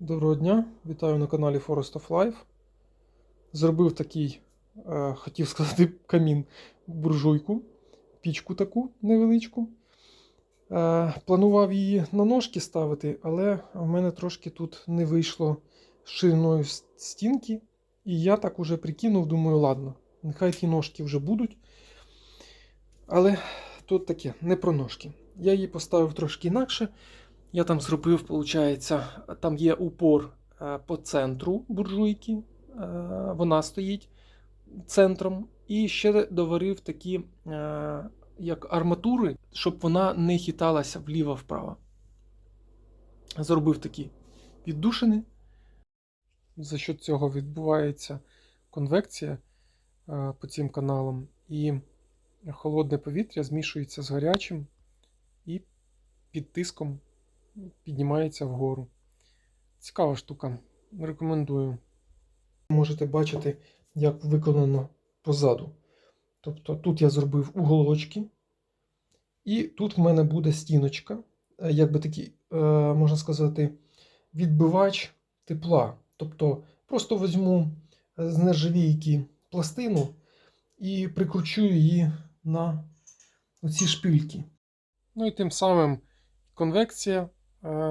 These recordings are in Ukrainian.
Доброго дня, вітаю на каналі Forest of Life. Зробив такий, е, хотів сказати, камін, буржуйку, пічку таку невеличку. Е, планував її на ножки ставити, але в мене трошки тут не вийшло шириною стінки. І я так уже прикинув, думаю, ладно, нехай ті ножки вже будуть. Але тут таке, не про ножки. Я її поставив трошки інакше. Я там зробив, виходить, там є упор е, по центру буржуйки, е, вона стоїть центром. І ще доварив такі, е, як арматури, щоб вона не хиталася вліво-вправо. Зробив такі віддушини. За що цього відбувається конвекція по цим каналам, і холодне повітря змішується з гарячим і під тиском піднімається вгору. Цікава штука. Рекомендую. Можете бачити, як виконано позаду. Тобто тут я зробив уголочки, і тут в мене буде стіночка, е, як би такий, е, можна сказати, відбивач тепла. Тобто просто візьму з нержавійки пластину і прикручу її на оці шпильки. Ну і тим самим конвекція е,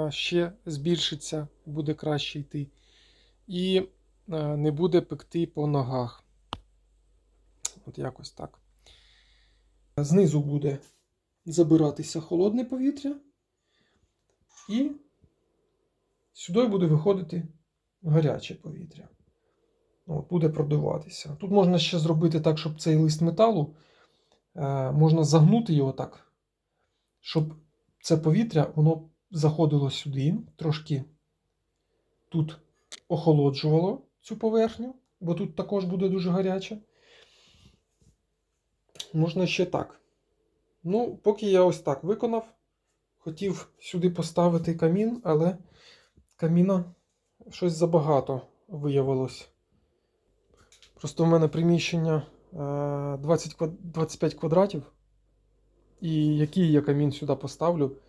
ще збільшиться, буде краще йти. І е, не буде пекти по ногах. От якось так. Знизу буде забиратися холодне повітря, і сюди буде виходити гаряче повітря. От, буде продуватися. Тут можна ще зробити так, щоб цей лист металу е, можна загнути його так, щоб це повітря воно заходило сюди, трошки тут охолоджувало цю поверхню, бо тут також буде дуже гаряче. Можна ще так. Ну, поки я ось так виконав, хотів сюди поставити камін, але каміна щось забагато виявилось. Просто в мене приміщення е, 20 25 квадратів. І який я камін сюди поставлю е,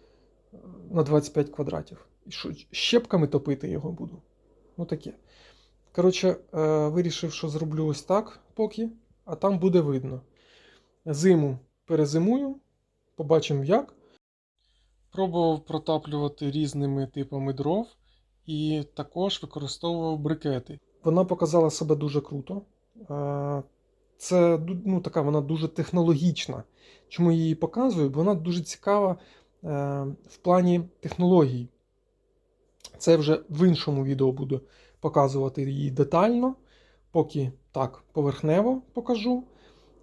на 25 квадратів. І що, щепками топити його буду. Ну таке. Коротше, е, вирішив, що зроблю ось так поки, а там буде видно. Зиму перезимую, побачимо як. Пробував протаплювати різними типами дров і також використовував брикети. Вона показала себе дуже круто. Е, Це ну, така вона дуже технологічна. Чому я її показую? Бо вона дуже цікава в плані технологій. Це вже в іншому відео буду показувати її детально, поки так поверхнево покажу.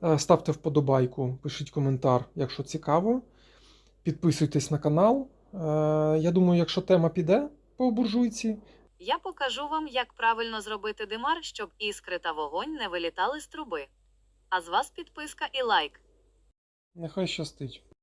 Е, Ставте вподобайку, пишіть коментар, якщо цікаво. Підписуйтесь на канал. Е, Я думаю, якщо тема піде по буржуйці, Я покажу вам, як правильно зробити димар, щоб іскри та вогонь не вилітали з труби. А з вас підписка і лайк. нехай щастить.